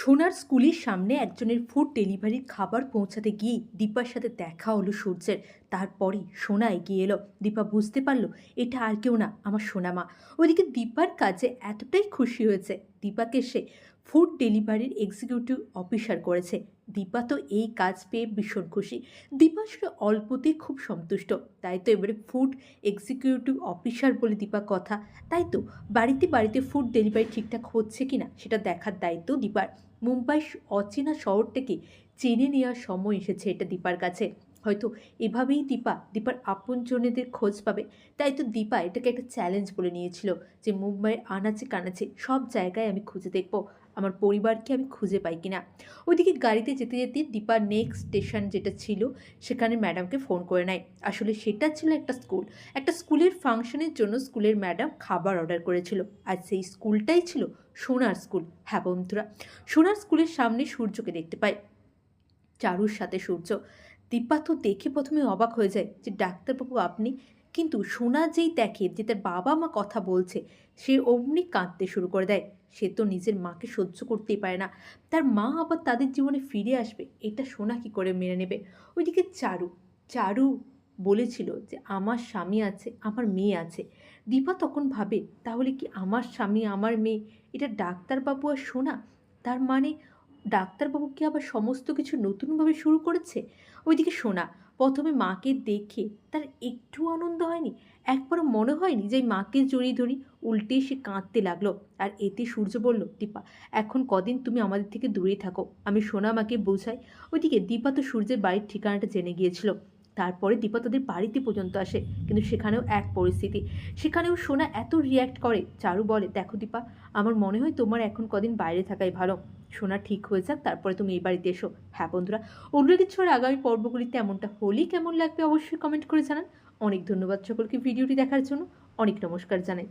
সোনার স্কুলের সামনে একজনের ফুড ডেলিভারির খাবার পৌঁছাতে গিয়ে দীপার সাথে দেখা হলো সূর্যের। তারপরে সোনা এগিয়ে এলো। দীপা বুঝতে পারল, এটা আর কেউ না, আমার সোনামা। ওইদিকে দীপার কাজে এতটাই খুশি হয়েছে। দীপাকে সে ফুড ডেলিভারির এক্সিকিউটিভ অফিসার করেছে। দীপা তো এই কাজ পেয়ে ভীষণ খুশি। দীপা আসলে অল্পতেই খুব সন্তুষ্ট। তাই তো এবারে ফুড এক্সিকিউটিভ অফিসার বলে দীপা কথা। তাই তো বাড়িতে বাড়িতে ফুড ডেলিভারি ঠিকঠাক হচ্ছে কি না সেটা দেখার দায়িত্ব দীপার। মুম্বাই অচেনা শহরটাকে চেনে নেওয়ার সময় এসেছে এটা দীপার কাছে। হয়তো এভাবেই দীপা, দীপার আপনজনেদের খোঁজ পাবে। তাই তো দীপা এটাকে একটা চ্যালেঞ্জ বলে নিয়েছিল যে মুম্বাইয়ের আনাচে কানাচে সব জায়গায় আমি খুঁজে দেখব। আমার পরিবারকে আমি খুঁজে পাই কিনা। ওইদিকে গাড়িতে যেতে যেতে দীপার নেক্সট স্টেশন যেটা ছিল, সেখানে ম্যাডামকে ফোন করে নেয়। আসলে সেটা ছিল একটা স্কুল একটা স্কুলের ফাংশনের জন্য স্কুলের ম্যাডাম খাবার অর্ডার করেছিল। আর সেই স্কুলটাই ছিল সোনার স্কুল হ্যাঁ বন্ধুরা, সোনার স্কুলের সামনে সূর্যকে দেখতে পায়। চারুর সাথে সূর্য। দীপা তো দেখে প্রথমে অবাক হয়ে যায় যে, ডাক্তারবাবু, আপনি কিন্তু সোনা যেই দেখে যে তার বাবা মা কথা বলছে, সে অমনি কাঁদতে শুরু করে দেয়। সে তো নিজের মাকে সহ্য করতেই পারে না। তার মা আবার তাদের জীবনে ফিরে আসবে, এটা সোনা কি করে মেনে নেবে? ওইদিকে চারু চারু বলেছিল যে, আমার স্বামী আছে, আমার মেয়ে আছে। দীপা তখন ভাবে, তাহলে কি আমার স্বামী, আমার মেয়ে? এটা ডাক্তারবাবু আর সোনা? তার মানে ডাক্তারবাবু কি আবার সমস্ত কিছু নতুনভাবে শুরু করেছে? ওইদিকে শোনা প্রথমে মাকে দেখে তার একটু আনন্দ হয়নি, একবারও মনে হয়নি যে মাকে জড়িয়ে ধরি উল্টে সে কাঁদতে লাগল। আর এতে সূর্য বলল, দীপা, এখন কদিন তুমি আমাদের থেকে দূরেই থাকো। আমি সোনা মাকে বোঝাই, ওইদিকে দীপা তো সূর্যের বাড়ির ঠিকানাটা জেনে গিয়েছিল। তারপরে দীপা তাদের বাড়িতে পর্যন্ত আসে, কিন্তু সেখানেও এক পরিস্থিতি। সেখানেও সোনা এত রিয়্যাক্ট করে, চারু বলে, দেখো দীপা, আমার মনে হয় তোমার এখন কদিন বাইরে থাকাই ভালো। সোনা ঠিক হয়ে যাক, তারপরে তুমি এই বাড়িতে এসো। হ্যাঁ বন্ধুরা অন্য কিছুর আগামী পর্বগুলিতে এমনটা হলেই কেমন লাগবে অবশ্যই কমেন্ট করে জানান। অনেক ধন্যবাদ সকলকে ভিডিওটি দেখার জন্য। অনেক নমস্কার জানাই।